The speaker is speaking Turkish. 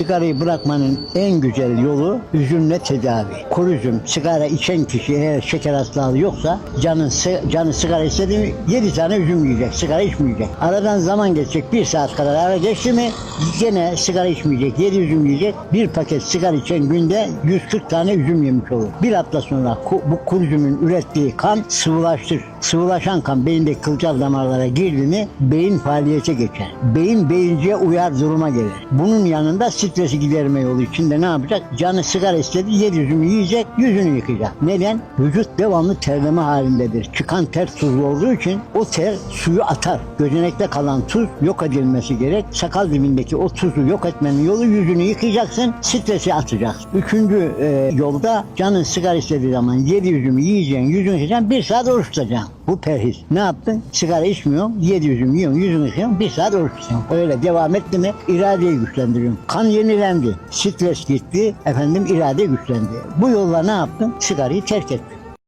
Sigarayı bırakmanın en güzel yolu üzümle tedavi. Kuru üzüm, sigara içen kişi eğer şeker hastalığı yoksa canı, canı sigara istedi mi 7 tane üzüm yiyecek, sigara içmeyecek. Aradan zaman geçecek, bir saat kadar ara geçti mi gene sigara içmeyecek, 7 üzüm yiyecek. Bir paket sigara içen günde 140 tane üzüm yemiş olur. Bir hafta sonra bu kuru üzümün ürettiği kan sıvılaştır. Sıvılaşan kan beyindeki kılcal damarlara girdi mi beyin faaliyete geçer. Beyin beyinciye uyar duruma gelir. Bunun yanında stresi giderme yolu içinde ne yapacak? Canı sigara istedi, yedi yüzünü yiyecek, yüzünü yıkayacak. Neden? Vücut devamlı terleme halindedir. Çıkan ter tuzlu olduğu için o ter suyu atar. Gözenekte kalan tuz yok edilmesi gerek. Sakal dibindeki o tuzu yok etmenin yolu yüzünü yıkayacaksın, stresi atacaksın. Üçüncü e, yolda canın sigara istediği zaman yedi yüzümü yiyeceksin, yüzünü yıkayacaksın, bir saat oruç tutacaksın. Bu perhiz. Ne yaptın? Sigara içmiyorsun, yedi yüzümü yiyorsun, yüzünü yıkıyorsun, bir saat oruç. Öyle devam etti mi iradeyi güçlendiriyorsun. Kan yenilendi, stres gitti, efendim irade güçlendi. Bu yolla ne yaptın? Sigarayı terk ettin.